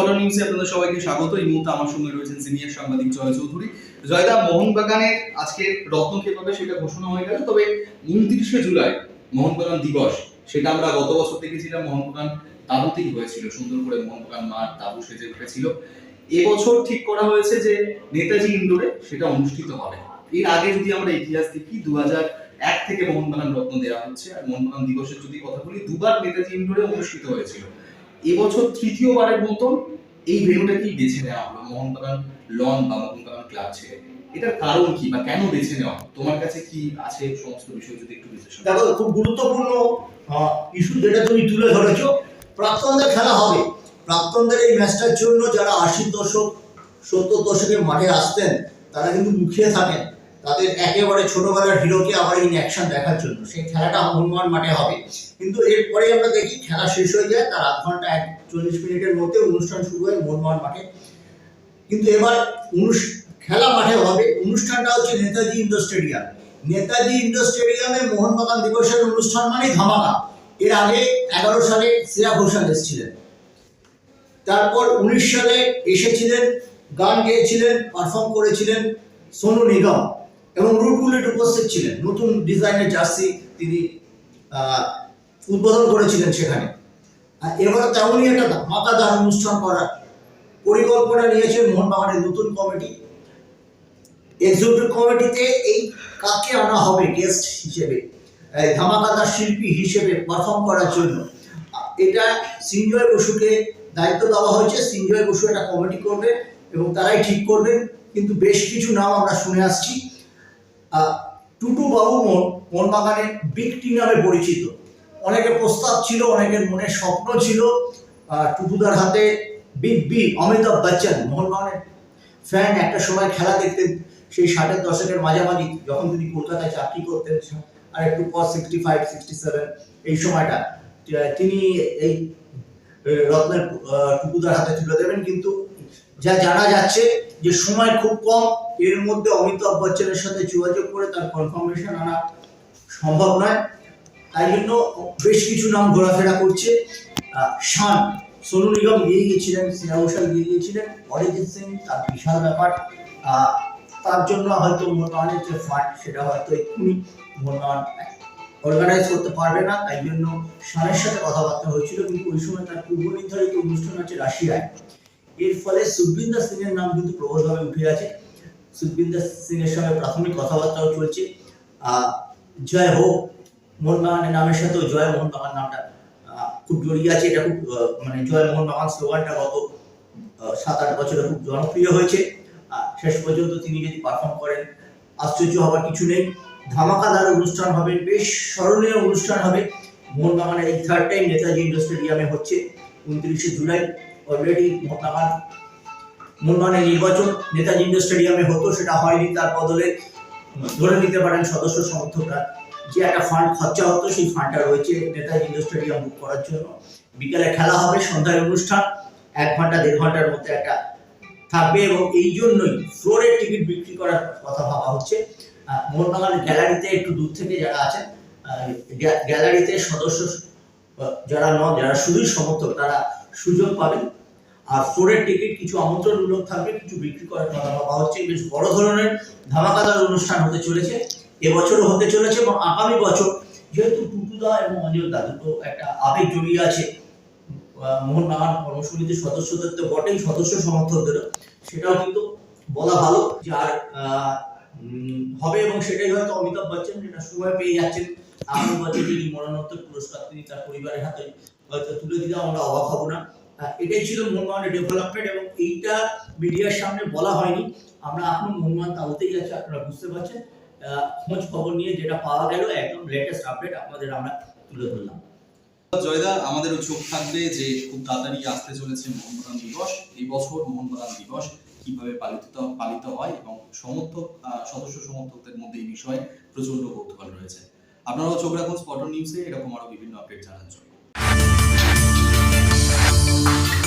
Spotter নিউজে আপনাদের সবাইকে স্বাগত। এই মুহূর্তে আমার সঙ্গে রয়েছেন সিনিয়র সাংবাদিক জয় চৌধুরী। জয়দা মোহনবাগানের আজকে রত্ন কে পাবে সেটা ঘোষণা হয়ে গেল, তবে উনত্রিশে জুলাই মোহনবাগান দিবস, সেটা আমরা গত বছর দেখেছিলাম, মোহনবাগান হয়েছিল, সুন্দর করে মোহনবাগান মাঠ সেজে উঠেছিল। এবছর ঠিক করা হয়েছে যে নেতাজি ইন্ডোরে সেটা অনুষ্ঠিত হবে। এর আগে যদি আমরা ইতিহাস দেখি দু হাজার এক থেকে মোহনবাগান রত্ন দেওয়া হচ্ছে, আর মোহনবাগান দিবসের যদি কথা বলি, দুবার নেতাজি ইন্ডোরে অনুষ্ঠিত হয়েছিল। এবছর তৃতীয়বারের মতন এই ভেন্যুটাকেই বেছে নেওয়া হলো? মোহনবাগান লন বা মোহনবাগান ক্লাব ছেড়ে এটার কারণ কি বা কেন বেছে নেওয়া তোমার কাছে কি আছে সমস্ত বিষয় যদি একটু বিশ্লেষণ দেখো, খুব গুরুত্বপূর্ণ ইস্যু যেটা তুমি তুলে ধরেছো, প্রাক্তনদের খেলা হবে। প্রাক্তনদের এই ম্যাচটার জন্য যারা আশির দশক, সত্তর দশকে মাঠে আসতেন, তারা কিন্তু মুখিয়ে থাকেন। তাদের একেবারে ছোটবেলার হিরোকে আবার ইন অ্যাকশন দেখার জন্য। সেই খেলাটা মোহনবাগান মাঠে হবে। কিন্তু এরপরে আমরা দেখি খেলা শেষ হয়ে যায়, তার আধ ঘণ্টা এক চল্লিশ মিনিটের মধ্যে অনুষ্ঠান শুরু হয় মোহনবাগান মাঠে। কিন্তু এবার খেলা মাঠে হবে। অনুষ্ঠানটা হচ্ছে Netaji indoor stadium. Netaji indoor স্টেডিয়ামে মোহনবাগান দিবসের অনুষ্ঠান মানে ধামাকা। এর আগে এগারো সালে শ্রেয়া ঘোষাল এসেছিলেন। তারপর উনিশ সালে এসেছিলেন, গান গেয়েছিলেন পারফর্ম করেছিলেন সোনু নিগম। এবং রুট উপস্থিত ছিলেন। নতুন ডিজাইনের জার্সি তিনি উদ্বোধন করেছিলেন সেখানে। আর এবার তেমনই একটা ধামাকাদার অনুষ্ঠান করার পরিকল্পনা নিয়েছেন মোহনবাগানের নতুন কমিটি। এক্সিকিউটিভ কমিটিতে এই কাকে আনা হবে গেস্ট হিসেবে ধামাকাদার শিল্পী হিসেবে পারফর্ম করার জন্য। এটা সিঞ্জয় বসুকে দায়িত্ব দেওয়া হয়েছে। সিঞ্জয় বসু একটা কমিটি করবে এবং তারাই ঠিক করবেন। কিন্তু বেশ কিছু নাম আমরা শুনে আসছি। টুটু বাবু মন বিগ টি নামে পরিচিত। অনেকের প্রস্তাব ছিল, অনেকের মনে স্বপ্ন ছিল টুটুদার হাতে বিগ বি অমিতাভ বচ্চন মোহনবাগানের ফ্যান একটা সময় খেলা দেখতেন, সেই ষাটের দশকের মাঝামাঝি, যখন তিনি কলকাতায় চাকরি করতেন, আর একটু পর সিক্সটি ফাইভ সিক্সটি সেভেন এই সময়টা তিনি এই রত্নের টুকুদার হাতে তুলে দেবেন, কিন্তু যা জানা যাচ্ছে যে সময় খুব কম, এর মধ্যে অমিতাভ বচ্চনের সাথে যোগাযোগ করে তার কনফার্মেশন আনা সম্ভব নয়। তাই জন্য বেশ কিছু নাম ঘোরাফেরা করছে। শান, সোনু নিগম গিয়ে গিয়েছিলেন স্নেহা ঘোষাল গিয়ে গিয়েছিলেন অরিজিৎ সিং, তার বিশাল ব্যাপার। তার জন্য হয়তো মোহনবাগানের যে ফান্ড সেটা হয়তো এক্ষুনি মোহনবাগান অর্গানাইজ করতে পারবে না। তাই জন্য শানের সাথে কথাবার্তা হয়েছিল, কিন্তু ওই সময় তার পূর্ব নির্ধারিত অনুষ্ঠান আছে রাশিয়ায়। এর ফলে সুখবিন্দর সিং এর নাম কিন্তু প্রবলভাবে উঠে আছে সুখবিন্দর সিং এর সঙ্গে প্রাথমিক কথাবার্তাও চলছে। জয় হোক মোহন মোহনবাগানের নামের সাথেও জয় মোহন মোহনবাগান নামটা খুব জড়িয়ে আছে। এটা খুব মানে জয় মোহন মোহনবাগান স্লোগানটা গত সাত আট বছরে খুব জনপ্রিয় হয়েছে। শেষ পর্যন্ত তিনি যদি পারফর্ম করেন, আশ্চর্য হওয়ার কিছু নেই। ধামাকাদার অনুষ্ঠান হবে, বেশ স্মরণীয় অনুষ্ঠান হবে। মোহনবাগানের এই থার্ড টাইম নেতাজি ইন্ডোর স্টেডিয়ামে হচ্ছে। উনত্রিশে জুলাই অলরেডি মোহনবাগান মোহনবাগানের নির্বাচন, নেতাজি ইন্ডোর স্টেডিয়ামে হতো, সেটা হয়নি, তার বদলে ধরে নিতে পারেন সদস্য সমর্থকরা। যে একটা ফান্ড খরচা হতো, সেই ফান্ডটা রয়েছে নেতাজি ইন্ডোর স্টেডিয়াম বুক করার জন্য। বিকালে খেলা হবে, সন্ধ্যায় অনুষ্ঠান, এক ঘণ্টা, দেড় ঘণ্টার মধ্যে একটা থাকবে এবং এই জন্যই ফ্লোরের টিকিট বিক্রি করার কথা ভাবা হচ্ছে। মোহনবাগান গ্যালারিতে একটু দূর থেকে যারা আছেন গ্যালারিতে সদস্য যারা নন, যারা শুধুই সমর্থক, তারা সুযোগ পাবেন। আর ফ্লোরের টিকিট কিছু আমন্ত্রণমূলক থাকবে, কিছু বিক্রি করার কথা ভাবা হচ্ছে। বেশ বড় ধরনের ধামাকাদার অনুষ্ঠান হতে চলেছে, এবছরও হতে চলেছে এবং আগামী বছর যেহেতু টুটুদা এবং অঞ্জলদা দুটো একটা আবেগ জড়িয়ে আছে মোহনবাগান কর্মসমিতির সদস্যদের তো বটেই, সদস্য সমর্থকদেরও সেটাও কিন্তু বলা ভালো যে আর হবে এবং সেটাই হয়তো অমিতাভ বচ্চন যেটা সময় পেয়ে যাচ্ছেন। আগামী বছর যিনি মরণোত্তর পুরস্কার তিনি তার পরিবারের হাতে হয়তো তুলে দিলে আমরা অবাক হব না। এটাই ছিল মোহনবাগানের ডেভেলপমেন্ট এবং এইটা মিডিয়ার সামনে বলা হয়নি। আমরা এখন মোহনবাগান তাহতেই আছে, আপনারা বুঝতে পারছেন। খোঁজ খবর নিয়ে যেটা পাওয়া গেল, একদম লেটেস্ট আপডেট আপনাদের আমরা তুলে ধরলাম। জয়দা আমাদেরও চোখ থাকবে যে খুব তাড়াতাড়ি আসতে চলেছে মোহনবাগান দিবস। এই বছর মোহনবাগান দিবস কীভাবে পালিত পালিত হয় এবং সমর্থক সদস্য সমর্থকদের মধ্যে এই বিষয়ে প্রচণ্ড কৌতূহল রয়েছে। আপনারাও চোখ রাখুন স্পটন নিউজে এরকম আরও বিভিন্ন আপডেট জানার জন্য। Thank you.